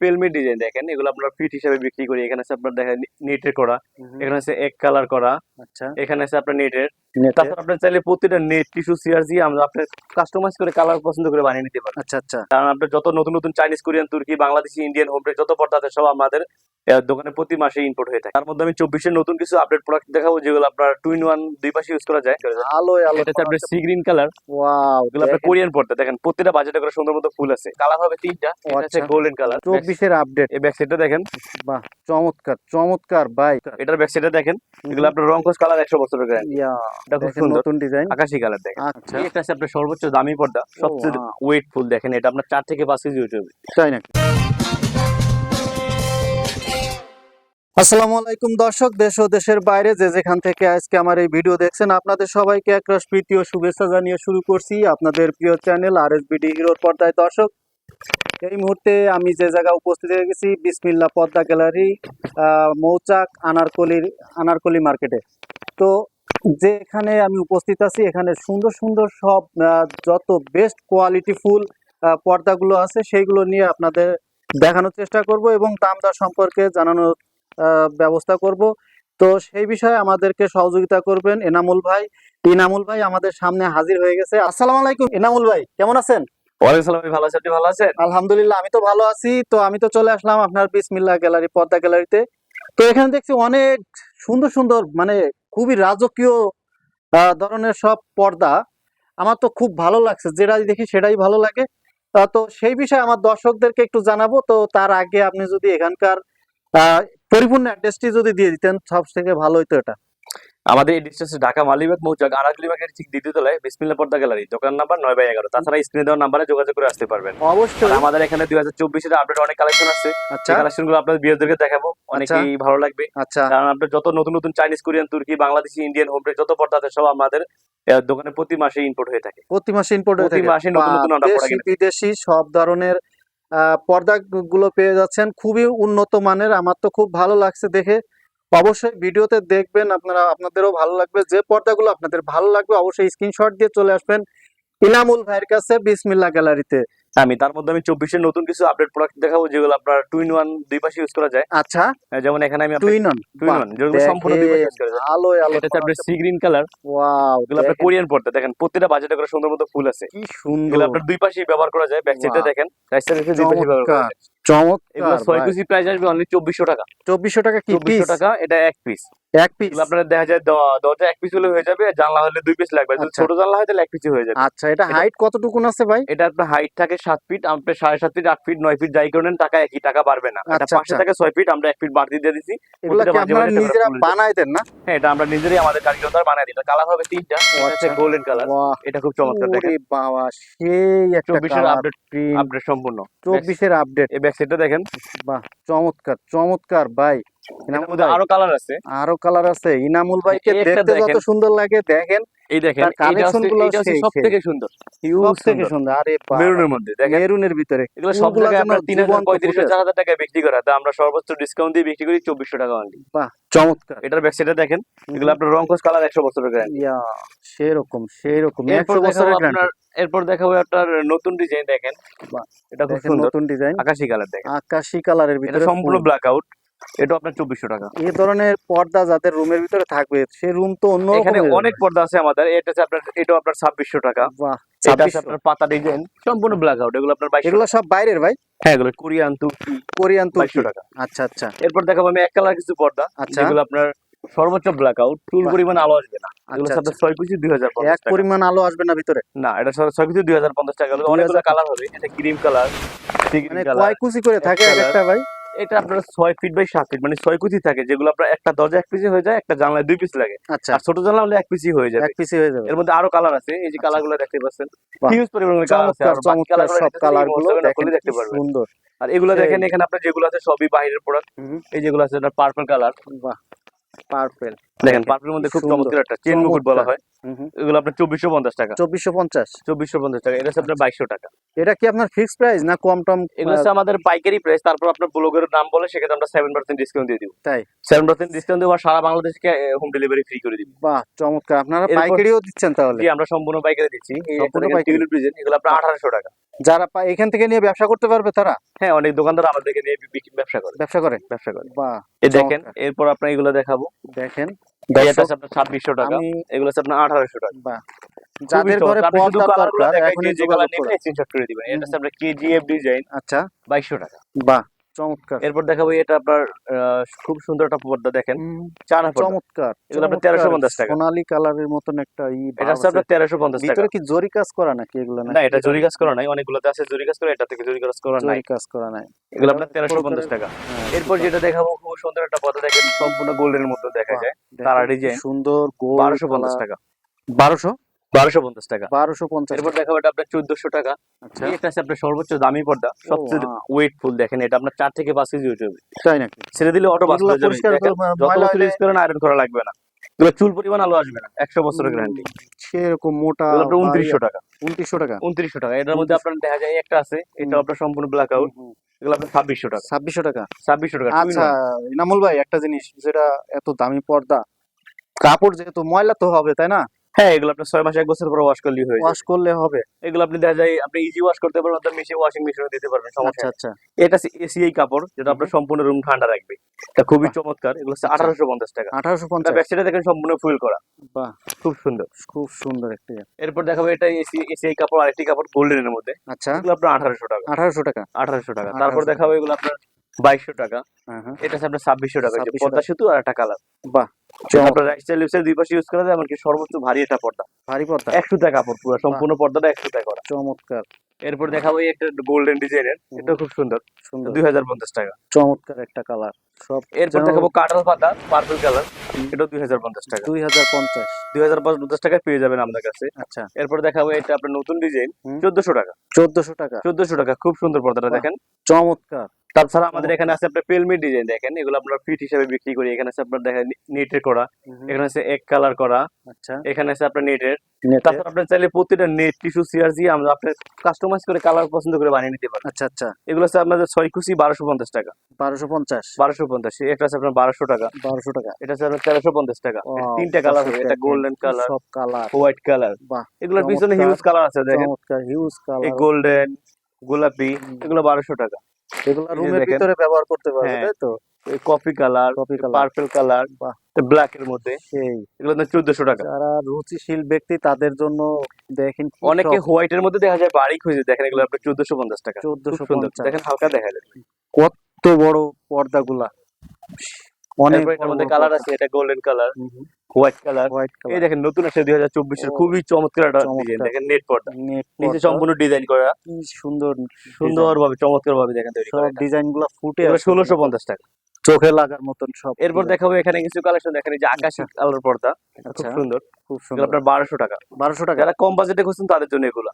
পেলমি design দেখেন এগুলো আপনার ফিট হিসাবে বিক্রি করি। এখানে আছে আপনার দেখেন নেটের করা এখানে আছে এক কালার করা আচ্ছা। এখানে আছে আপনার নেটের। তারপর আপনার চাইলে প্রতিটা নেট টিস্যু সিআর দিয়ে আমরা আপনার কাস্টমাইজ করে কালার পছন্দ করে বানিয়ে নিতে পারেন আচ্ছা আচ্ছা। কারণ আপনার যত নতুন নতুন চাইনিজ কোরিয়ান তুর্কি বাংলাদেশি ইন্ডিয়ান হোম যত পর্দা আছে সব আমাদের দোকানে প্রতি মাসে ইম্পোর্ট হয়ে থাকে। তার মধ্যে আমি চব্বিশের নতুন কিছু আপডেট প্রোডাক্ট দেখাবো যেগুলো আপনার টু ইন ওয়ান দুই পাশে ইউজ করা যায়। আলো আলো এটা আপনার সি গ্রিন কালার ওয়াও এগুলো আপনার কোরিয়ান পর্দা দেখেন প্রতিটা বাজেটে করে সুন্দর মতো ফুল আছে। কালার হবে তিনটা। এটা হচ্ছে আচ্ছা। গোল্ডেন কালার চব্বিশের আপডেট এই ব্যাক সাইডটা দেখেন। বাহ চমৎকার চমৎকার ভাই। এটার ব্যাক সাইডটা দেখেন। এগুলো আপনার রং কোর্স কালার একশো বছরের গ্যারান্টি এটা খুব সুন্দর। নতুন ডিজাইন আকাশি কালার দেখেন। আচ্ছা। একটা আছে আপনার সর্বোচ্চ দামি পর্দা। সবচেয়ে. ওয়েট ফুল দেখেন এটা আপনার চার থেকে পাঁচ কেজি ওয়েট হবে। তাই নাকি? আসসালামু আলাইকুম দর্শক, দেশ ও দেশের বাইরে যে যেখান থেকে আজকে আমার এই ভিডিও দেখছেন, আপনাদের সবাইকে একরাশ প্রীতি ও শুভেচ্ছা জানিয়ে শুরু করছি আপনাদের প্রিয় চ্যানেল আর এস বিডি হিরোর পর্দায়। দর্শক, এই মুহূর্তে আমি যে জায়গায় উপস্থিত হয়ে গেছি, বিসমিল্লা পদ্মা গ্যালারি মৌচাক আনারকলির, আনারকলি মার্কেটে। তো যে এখানে আমি উপস্থিত আছি, এখানে সুন্দর সুন্দর সব যত বেস্ট কোয়ালিটি ফুল পর্দাগুলো আছে, সেইগুলো নিয়ে আপনাদের দেখানোর চেষ্টা করব এবং দাম দর সম্পর্কে জানানোর ব্যবস্থা করব। তো সেই বিষয়ে আমাদেরকে সহযোগিতা করবেন এনামুল ভাই। ইনামুল ভাই আমাদের সামনে হাজির হয়ে গেছে। আসসালামু আলাইকুম এনামুল ভাই কেমন আছেন? ওয়ালাইকুম সালাম ভাই, ভালো আছেন? আপনি ভালো আছেন? আলহামদুলিল্লাহ আমি তো ভালো আছি। তো আমি তো চলে আসলাম আপনার বিসমিল্লাহ গ্যালারি পর্দা গ্যালারিতে। তো এখানে দেখছি অনেক সুন্দর সুন্দর মানে খুবই রাজকীয় ধরনের সব পর্দা। আমার তো খুব ভালো লাগছে যেটাই দেখি সেটাই ভালো লাগে। তো সেই বিষয়ে আমার দর্শকদেরকে একটু জানাব। তো তার আগে আপনি যদি এখানকার আহ, পরিপূর্ণ অ্যাড্রেসটি যদি দিয়ে দিতেন সব থেকে ভালো হতো এটা। আমাদের এই ডিস্টেন্স ঢাকা মালিবাগ মৌচাক আনারকলি ঠিক দ্বিতীয় তলায় বিসমিল্লা পর্দা গ্যালারি। দোকান নাম্বার নয় বাই এগারো। তাছাড়া স্ক্রিনে দেওয়ার নাম্বারে যোগাযোগ করে আসতে পারবেন। অবশ্যই। আর আমাদের এখানে দুই হাজার চব্বিশের আপডেট অনেক কালেকশন আছে। আচ্ছা। কালেকশনগুলো আপনাদের বিয়েদেরকে দেখাবো। অনেকেই ভালো লাগবে। আচ্ছা। কারণ আপনার যত নতুন নতুন চাইনিজ কোরিয়ান তুর্কি বাংলাদেশি ইন্ডিয়ান হোম যত পর্দা আছে সব আমাদের দোকানে প্রতি মাসে ইম্পোর্ট হয়ে থাকে। প্রতি মাসে ইম্পোর্ট হয়ে প্রতি থাকে। মাসে নতুন নতুন বিদেশি সব ধরনের পর্দাগুলো পেয়ে যাচ্ছেন। খুবই উন্নত মানের। আমার তো খুব ভালো লাগছে দেখে। অবশ্যই ভিডিওতে দেখবেন, আপনারা, আপনাদেরও ভালো লাগবে। যে পর্দাগুলো আপনাদের ভালো লাগবে, অবশ্যই স্ক্রিনশট দিয়ে চলে আসবেন। ইনামুল ভাইয়ের কাছে বিসমিল্লা গ্যালারিতে। আমি তার মধ্যে আমি চব্বিশের নতুন কিছু আপডেট প্রোডাক্ট দেখাবো যেগুলো আপনার টুইন ওয়ান দুই পাশে ইউজ করা যায়। আচ্ছা। যেমন এখানে আমি twin one two in one যেগুলো সম্পূর্ণ দুই পাশে ইউজ করা যায়। আলো আলো এটা হচ্ছে আপনার সি গ্রিন কালার ওয়াও এগুলো আপনার কোরিয়ান পর্দা দেখেন প্রতিটা বাজেটে করে সুন্দর মতো ফুল আছে। কি সুন্দর এগুলো আপনার দুই পাশে ব্যবহার করা যায় ব্যাক সাইডে দেখেন রাইট সাইডে দুই পাশে ব্যবহার করা যায়। এগুলো ছয় কেজি প্রাইস আসবে অনলি চব্বিশশো টাকা। চব্বিশশো টাকা কি চব্বিশশো টাকা এটা এক পিস এক পিস আপনার দেখা যায় দরজা এক পিস হলে হয়ে যাবে আর জানলা হলে দুই পিস লাগবে। যদি আচ্ছা। ছোট জানলা হয় তাহলে এক পিসই হয়ে যাবে। আচ্ছা এটা এটা- হাইট কতটুকুন আছে ভাই? এটা আপনার হাইট থাকে সাত ফিট আপনার সাড়ে সাত ফিট আট ফিট নয় ফিট যাই করেন টাকা একই টাকা বাড়বে না। এটা আচ্ছা, পাশে আচ্ছা। ছয় ফিট আমরা এক ফিট বাড়তি দিয়ে দিচ্ছি এগুলা কি প্রতিটা মাঝে আপনারা মাঝে একটা করে নিজেরা বানাই দেন না? হ্যাঁ এটা আমরা নিজেরাই আমাদের কারিগর দ্বারা বানাই দিই। কালার হবে তিনটা হচ্ছে আচ্ছা। গোল্ডেন কালার এটা খুব চমৎকার দেখেন। বাবা সেই চব্বিশের আপডেট আপডেট সম্পূর্ণ চব্বিশের আপডেট সাইডটা দেখেন বাহ চমৎকার চমৎকার ভাই ইনামুল আরও কালার আছে। আরও কালার আছে। ইনামুল ভাইকে দেখতে যত সুন্দর লাগে দেখেন এই দেখেন এটা হচ্ছে collection গুলো এটা হচ্ছে সেই সব সেই। থেকে সুন্দর সব হিউজ থেকে সুন্দর। আরে মেরুনের মধ্যে দেখেন। মেরুনের ভিতরে। এগুলো সব জায়গায় টাকায় বিক্রি করা। তো আমরা সর্বোচ্চ ডিসকাউন্ট দিয়ে বিক্রি করি চব্বিশশো টাকা অনলি বাহ। চমৎকার। এটার ব্যাকসাইডে দেখেন এগুলো আপনার রং কোর্স কালার একশো বছরের গ্যারান্টি ইয়া সেরকম সেরকম এরপর একশো দেখাবো বছরের আপনার গ্যারান্টি এরপর দেখাবো আপনার নতুন ডিজাইন দেখেন। বাহ, এটা খুব সুন্দর। নতুন ডিজাইন আকাশি কালার দেখেন। আকাশি কালারের ভিতরে সম্পূর্ণ ব্ল্যাক আউট এটা আপনার চব্বিশশো টাকা। এই ধরনের পর্দা যাদের রুমের ভিতরে থাকবে সে রুম তো অন্য এখানে অনেক পর্দা আছে আমাদের। এটা হচ্ছে আপনার এটাও আপনার ছাব্বিশশো টাকা। এটা আপনার পাতা ডিজাইন সম্পূর্ণ ব্ল্যাক আউট এগুলো আপনার এগুলো সব বাইরের ভাই? হ্যাঁ এগুলো কোরিয়ান তুর্কি। কোরিয়ান বাইশশো টাকা। আচ্ছা আচ্ছা। এরপর দেখাবো আমি এক কালার কিছু পর্দা আচ্ছা। যেগুলো আপনার সর্বোচ্চ ব্ল্যাক আউট চুল পরিমাণ আলো আসবে না। এগুলো আচ্ছা, ছয় কেজি দুই হাজার এক পরিমাণ আলো আসবে না ভিতরে? না এটা ছয়- ছয় দুই হাজার পঞ্চাশ টাকা। অনেকগুলো কালার হবে। এটা ক্রিম কালার মানে কালার কয় কুচি করে থাকে। একটা ভাই? এটা আপনার ছয় ফিট বাই সাত ফিট মানে ছয় কুচি থাকে যেগুলো আপনার একটা দরজা এক পিসি হয়ে যায় একটা জানলায় দুই পিস লাগে। আচ্ছা। আর ছোট জানলা হলে এক পিসি হয়ে যায় এক পিসি হয়ে যাবে। এর মধ্যে আরও কালার আছে এই যে কালারগুলো দেখতে পাচ্ছেন হিউজ পরিমাণে কালার আছে আর বাকি কালার সব কালারগুলো দেখতে পারবেন সুন্দর। আর এগুলো দেখেন এখানে আপনার যেগুলো আছে সবই বাইরের প্রোডাক্ট এই যেগুলো আছে আপনার পার্পল কালার বাহ পারফেক্ট দেখেন পার্পের মধ্যে খুব চমৎকার একটা চেন মুকুট বলা হয়। এগুলো আপনার চব্বিশশো পঞ্চাশ টাকা। চব্বিশশো পঞ্চাশ। চব্বিশশো পঞ্চাশ টাকা। এটা হচ্ছে আপনার বাইশশো টাকা। এটা কি আপনার ফিক্স প্রাইস না কম টম এগুলো হচ্ছে আমাদের পাইকারি প্রাইস তারপর আপনার ব্লগের নাম বলে সেক্ষেত্রে আমরা সেভেন পার্সেন্ট ডিসকাউন্ট দিয়ে দিব। তাই? সেভেন পার্সেন্ট ডিসকাউন্ট দেবো আর সারা বাংলাদেশকে হোম ডেলিভারি ফ্রি করে দিব। বাহ চমৎকার। আপনারা পাইকারিও দিচ্ছেন তাহলে? আমরা সম্পূর্ণ পাইকারি দিচ্ছি। সম্পূর্ণ পাইকারি? এগুলো আপনার আঠারোশো টাকা। যারা এখান থেকে নিয়ে ব্যবসা করতে পারবে তারা? হ্যাঁ অনেক দোকানদার আমাদেরকে নিয়ে ব্যবসা করে। ব্যবসা করে? ব্যবসা করে। বাহ এই দেখেন এরপর আপনার এগুলো দেখাবো। দেখেন। এটা আপনার ছাব্বিশশো টাকা। এগুলো হচ্ছে আপনার আঠারোশো টাকা। যাদের ঘরে কালারগুলো দরকার এখনই যোগাযোগ নেবেন স্ক্রিনশট করে দিবেন। এটা হচ্ছে আপনার কেজিএফ ডিজাইন আচ্ছা। বাইশশো টাকা। বাহ। চমৎকার। এরপর দেখাবো এটা আপনার খুব সুন্দর একটা পর্দা দেখেন। চায়না পর্দা। চমৎকার এগুলো আপনার চমৎকার, 1350 টাকা। সোনালী কালারের মতন একটা ই এটা আছে। আপনার তেরোশো পঞ্চাশ টাকা। ভিতরে কি জরি কাজ করা নাকি এগুলো না এটা জরি কাজ করা নাই অনেকগুলোতে আছে জরি কাজ করা এটা থেকে জরি কাজ করা নাই। জরি কাজ করা নাই। এগুলো আপনার এটা তেরোশো পঞ্চাশ পুরো টাকা। হ্যাঁ, এরপর যেটা দেখাবো খুব সুন্দর একটা পর্দা দেখেন সম্পূর্ণ গোল্ডের মধ্যে দেখা যায় তারা ডিজাইন। সুন্দর গোল বারোশো পঞ্চাশ টাকা। বারোশো? বারোশো পঞ্চাশ টাকা। বারোশো পঞ্চাশ এরপর দেখাবো এটা আপনার চোদ্দশো টাকা। আচ্ছা। আছে আপনার সর্বোচ্চ দামি পর্দা সবচেয়ে ওয়েট ফুল দেখেন এটা আপনার চার থেকে পাঁচ কেজি ওয়েট হবে। তাই নাকি? ছেড়ে দিলে অটো বাস হয়ে যাবে। পরিষ্কার দেখেন, করে যত বছর ইউজ করেন আয়রন করা লাগবে না। এগুলো চুল পরিমাণ আলো আসবে না একশো বছরের গ্যারান্টি সেরকম মোটা আপনার উনত্রিশশো টাকা। উনত্রিশশো টাকা। উনত্রিশশো টাকা। এটার মধ্যে আপনার দেখা যায় একটা আছে এটা আপনার সম্পূর্ণ ব্ল্যাক আউট হুম, হুম। এগুলো আপনার ছাব্বিশশো টাকা। ছাব্বিশশো টাকা? ছাব্বিশশো টাকা আচ্ছা ইনামুল ভাই একটা জিনিস যেটা এত দামি পর্দা। কাপড় যেহেতু ময়লা তো হবে তাই না? হ্যাঁ এগুলো আপনার ছয় মাস এক বছর পর ওয়াশ করলেই হয়ে ওয়াশ করলে হবে। এগুলো আপনি দেখা যায় আপনি ইজি ওয়াশ করতে পারবেন অথবা মেশিন ওয়াশিং মেশিনে দিতে পারবেন সমস্যা আচ্ছা। আচ্ছা। এটা এসিআই কাপড় যেটা আপনার সম্পূর্ণ রুম ঠান্ডা রাখবে। এটা খুবই চমৎকার এগুলো হচ্ছে। আঠারোশো পঞ্চাশ টাকা। আঠারোশো পঞ্চাশ। ব্যাকসাইডে দেখেন সম্পূর্ণ ফুল করা। বাহ। খুব সুন্দর। খুব সুন্দর একটি এরপর দেখাবো এটা এসি এসিআই কাপড় আরেকটি কাপড় গোল্ডেনের মধ্যে। আচ্ছা। এগুলো আপনার আঠারোশো টাকা। আঠারোশো টাকা। আঠারোশো টাকা। তারপর 1800 দেখাবো এগুলো আপনার বাইশশো টাকা। হ্যাঁ হ্যাঁ। এটা হচ্ছে আপনার ছাব্বিশশো টাকা যে 2600 পর্দা সেতু আর একটা কালার। বাহ। দুই পাশে ইউজ করা যায় এমনকি সর্বোচ্চ ভারী একটা পর্দা। ভারী পর্দা। একশো টাকা কাপড় পুরো সম্পূর্ণ পর্দাটা একশো টাকা করা। চমৎকার। এরপর দেখাবো একটা গোল্ডেন ডিজাইনের। এটা খুব সুন্দর। সুন্দর। দুই হাজার পঞ্চাশ টাকা। চমৎকার একটা কালার সব এরপর দেখাবো কাটাল পাতা পার্পল কালার এটা দুই হাজার পঞ্চাশ টাকা। দুই হাজার পঞ্চাশ। দুই হাজার পঞ্চাশ টাকায় পেয়ে যাবেন আমাদের কাছে। আচ্ছা। এরপর দেখাবো এটা আপনার নতুন ডিজাইন চোদ্দশো টাকা। চোদ্দশো টাকা। চোদ্দশো টাকা খুব সুন্দর পর্দাটা দেখেন। চমৎকার। তাছাড়া আমাদের এখানে আছে আপনার পেলমি ডিজাইন দেখেন এগুলো আপনার ফিট হিসাবে বিক্রি করি। এখানে আছে আপনার দেখেন নেটের করা এখানে আছে এক কালার করা আচ্ছা। এখানে আছে আপনার নেটের। নেটে তাছাড়া আপনি চাইলে প্রতিটা নেট টিস্যু চেয়ার দিয়ে আমরা আপনার কাস্টমাইজ করে কালার পছন্দ করে বানিয়ে নিতে পারেন আচ্ছা আচ্ছা। এগুলো আছে আপনাদের ছয় কুচি বারোশো পঞ্চাশ টাকা। বারোশো পঞ্চাশ। বারোশো পঞ্চাশ এটা আছে আপনার বারোশো টাকা। বারোশো টাকা। এটা আছে আপনার তেরোশো পঞ্চাশ টাকা। তিনটা কালার হবে এটা গোল্ডেন কালার সব কালার হোয়াইট কালার এগুলোর পিছনে হিউজ কালার আছে দেখেন। হিউজ কালার গোল্ডেন গোলাপি এগুলো বারোশো টাকা। এগুলো রুমের ভিতরে ব্যবহার করতে পারবে হ্যাঁ। তাই তো? Coffee colour colour purple colour black এর মধ্যে। এগুলো চোদ্দশো টাকা। যারা রুচিশীল ব্যক্তি তাদের জন্য দেখেন অনেকে হোয়াইট এর মধ্যে দেখা যায় হয়ে যায় দেখেন এগুলো আপনার চোদ্দশো পঞ্চাশ টাকা। চোদ্দশো 1450 সুন্দর দেখেন হালকা দেখা যায়। কত বড় পর্দাগুলা। অনেক মধ্যে কালার আছে এটা golden colour white colour white এই দেখেন নতুন একটা দুই হাজার চব্বিশের খুবই চমৎকার একটা ডিজাইন দেখেন নেট পর্দা। নিচে সম্পূর্ণ ডিজাইন করা। সুন্দর সুন্দর ভাবে চমৎকার ভাবে দেখেন সব ডিজাইনগুলা ফুটে ষোলোশো পঞ্চাশ টাকা। চোখে লাগার মতন সব এরপর দেখাবো এখানে কিছু কালেকশন দেখেন এই যে আকাশি কালার পর্দা। খুব আচ্ছা। সুন্দর। খুব সুন্দর। আপনার বারোশো টাকা। বারোশো টাকা? যারা কম বাজেটে খুঁজছেন তাদের জন্য এগুলো।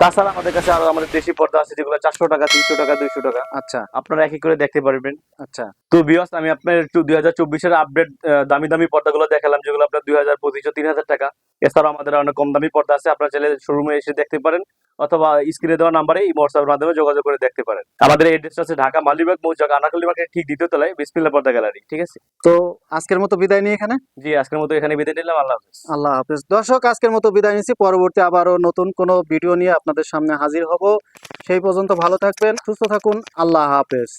তাছাড়া আমাদের কাছে আরও আমাদের দেশি পর্দা আছে যেগুলো চারশো টাকা তিনশো টাকা দুইশো টাকা। আচ্ছা। আপনারা এক এক করে দেখতে পারবেন। আচ্ছা। তো বিয়াস আমি আপনার দুই হাজার চব্বিশের আপডেট দামি দামি পর্দাগুলো দেখালাম যেগুলো আপনার দুই হাজার পঁচিশশো তিন হাজার টাকা। এছাড়াও আমাদের অনেক কম দামি পর্দা আছে। আপনারা চাইলে শোরুমে এসে দেখতে পারেন অথবা স্ক্রিনে দেওয়া নাম্বারে এই হোয়াটসঅ্যাপের মাধ্যমে যোগাযোগ করে দেখতে পারেন। আমাদের এড্রেসটা আছে ঢাকা মালিবাগ মৌজাক আনাকালি মার্কেট ঠিক দ্বিতীয় তলায় বিসমিল্লা পর্দা গ্যালারি ঠিক আছে? তো আজকের মতো বিদায় নিয়ে এখানে। জি আজকের মতো এখানে বিদায় নিলাম আল্লাহ হাফেজ। আল্লাহ হাফেজ। দর্শক আজকের মতো বিদায় নিচ্ছি। পরবর্তী আবারও নতুন কোনো ভিডিও নিয়ে আপনাদের সামনে হাজির হব। সেই পর্যন্ত ভালো থাকবেন সুস্থ থাকুন আল্লাহ হাফেজ।